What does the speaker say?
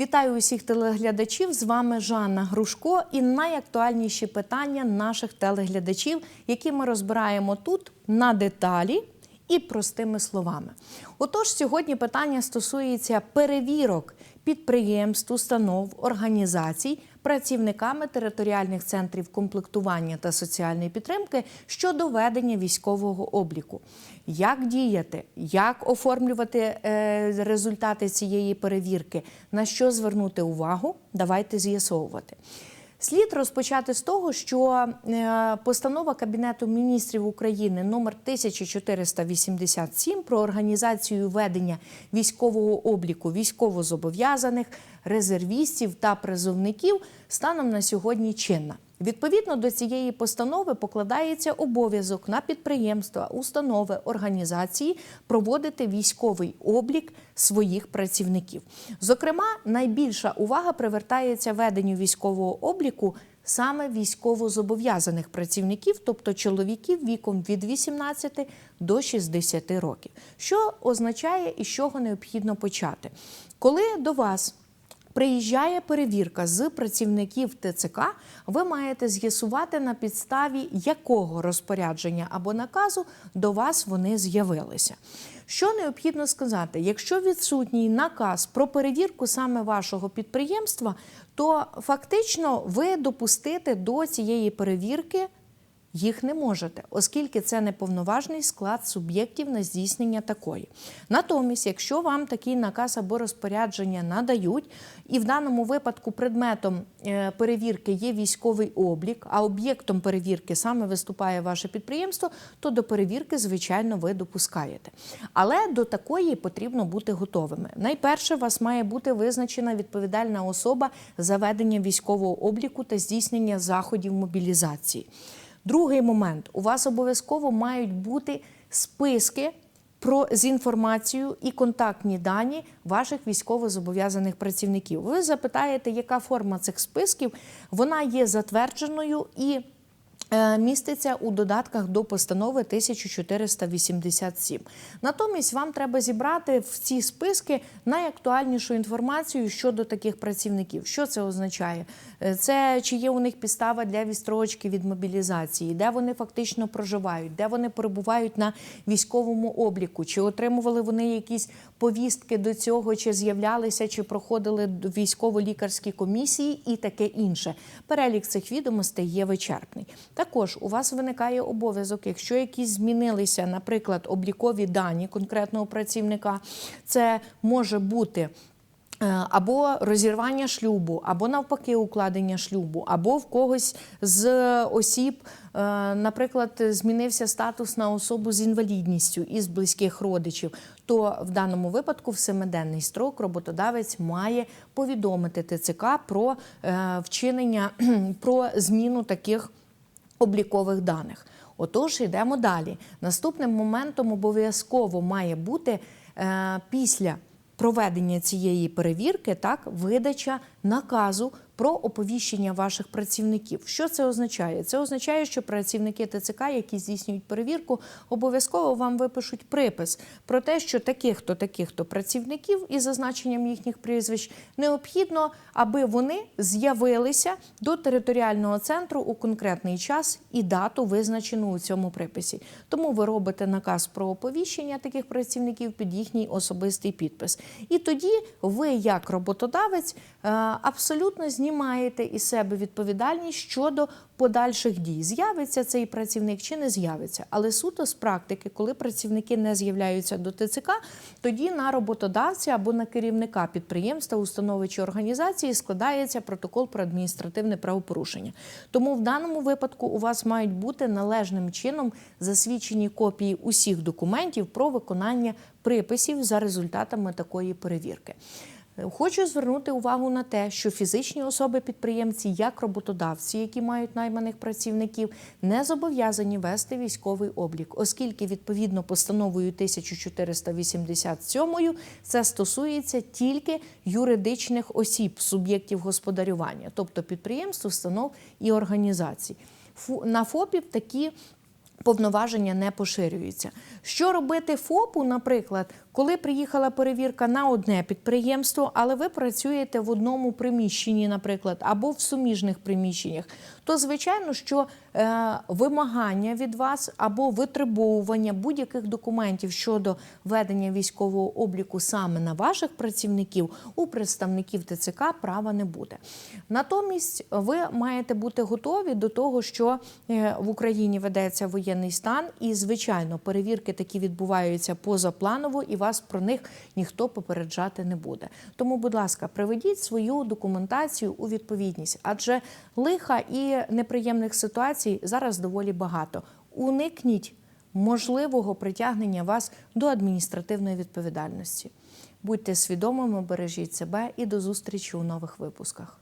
Вітаю усіх телеглядачів. З вами Жанна Грушко і найактуальніші питання наших телеглядачів, які ми розбираємо тут на деталі і простими словами. Отож, сьогодні питання стосується перевірок підприємств, установ, організацій працівниками територіальних центрів комплектування та соціальної підтримки щодо ведення військового обліку. Як діяти, як оформлювати е, результати цієї перевірки, на що звернути увагу, давайте з'ясовувати. Слід розпочати з того, що е, постанова Кабінету міністрів України номер 1487 про організацію ведення військового обліку військовозобов'язаних, резервістів та призовників станом на сьогодні чинна. Відповідно до цієї постанови покладається обов'язок на підприємства, установи, організації проводити військовий облік своїх працівників. Зокрема, найбільша увага привертається веденню військового обліку саме військовозобов'язаних працівників, тобто чоловіків віком від 18 до 60 років. Що означає і з чого необхідно почати? Коли до вас Приїжджає перевірка з працівників ТЦК. Ви маєте з'ясувати на підставі якого розпорядження або наказу до вас вони з'явилися. Що необхідно сказати? Якщо відсутній наказ про перевірку саме вашого підприємства, то фактично ви допустити до цієї перевірки їх не можете, оскільки це неповноважний склад суб'єктів на здійснення такої. Натомість, якщо вам такий наказ або розпорядження надають, і в даному випадку предметом е, перевірки є військовий облік, а об'єктом перевірки саме виступає ваше підприємство, то до перевірки, звичайно, ви допускаєте. Але до такої потрібно бути готовими. Найперше, у вас має бути визначена відповідальна особа за ведення військового обліку та здійснення заходів мобілізації. Другий момент: у вас обов'язково мають бути списки про з інформацією і контактні дані ваших військовозобов'язаних працівників. Ви запитаєте, яка форма цих списків? Вона є затвердженою і. Е, Міститься у додатках до постанови 1487. Натомість вам треба зібрати в ці списки найактуальнішу інформацію щодо таких працівників. Що це означає? Е, Це чи є у них підстава для відстрочки від мобілізації, де вони фактично проживають, де вони перебувають на військовому обліку, чи отримували вони якісь повістки до цього, чи з'являлися, чи проходили військово-лікарські комісії і таке інше. Перелік цих відомостей є вичерпний. Також у вас виникає обов'язок, якщо якісь змінилися, наприклад, облікові дані конкретного працівника, це може бути. Е, Або розірвання шлюбу, або навпаки укладення шлюбу, або в когось з осіб, е, наприклад, змінився статус на особу з інвалідністю із близьких родичів, то в даному випадку в семиденний строк роботодавець має повідомити ТЦК про е, вчинення про зміну таких облікових даних. Отож, йдемо далі. Наступним моментом обов'язково має бути е, після проведення цієї перевірки так видача наказу про оповіщення ваших працівників. Що це означає? Це означає, що працівники ТЦК, які здійснюють перевірку, обов'язково вам випишуть припис про те, що таких-то таких-то працівників із зазначенням їхніх прізвищ необхідно, аби вони з'явилися до територіального центру у конкретний час і дату визначену у цьому приписі. Тому ви робите наказ про оповіщення таких працівників під їхній особистий підпис. І тоді ви, як роботодавець, абсолютно знімаєте із себе відповідальність щодо подальших дій. З'явиться цей працівник чи не з'явиться. Але суто з практики, коли працівники не з'являються до ТЦК, тоді на роботодавця або на керівника підприємства, установи чи організації складається протокол про адміністративне правопорушення. Тому в даному випадку у вас мають бути належним чином засвідчені копії усіх документів про виконання приписів за результатами такої перевірки. Хочу звернути увагу на те, що фізичні особи-підприємці, як роботодавці, які мають найманих працівників, не зобов'язані вести військовий облік, оскільки відповідно постановою 1487 це стосується тільки юридичних осіб, суб'єктів господарювання, тобто підприємств, установ і організацій. На ФОПів такі повноваження не поширюються. Що робити ФОПу, наприклад, Коли приїхала перевірка на одне підприємство, але ви працюєте в одному приміщенні, наприклад, або в суміжних приміщеннях, то звичайно, що е, вимагання від вас або витребовування будь-яких документів щодо ведення військового обліку саме на ваших працівників у представників ТЦК права не буде. Натомість ви маєте бути готові до того, що е, в Україні ведеться воєнний стан, і звичайно, перевірки такі відбуваються позапланово, і вас про них ніхто попереджати не буде. Тому, будь ласка, приведіть свою документацію у відповідність, адже лиха і неприємних ситуацій зараз доволі багато. Уникніть можливого притягнення вас до адміністративної відповідальності. Будьте свідомими, бережіть себе і до зустрічі у нових випусках.